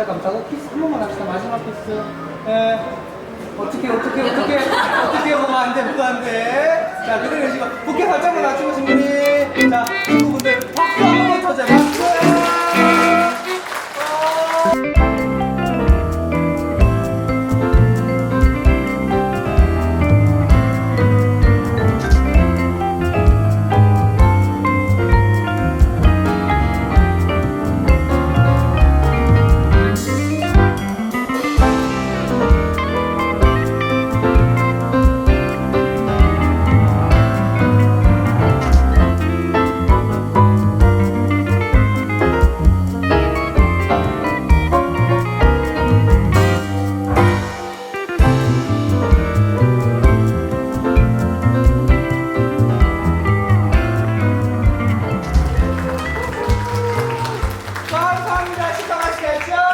살짝 감싸고 키스 한 번만 합시다. 마지막 키스. 예. 어떻게 어떻게 어떻게 어떻게 뭐가 안 돼, 뭐가 안 돼. 자, 그대로 해주시고 부케 살짝만 낮추고 신부 감사합니다. 식사 맛있게 하죠.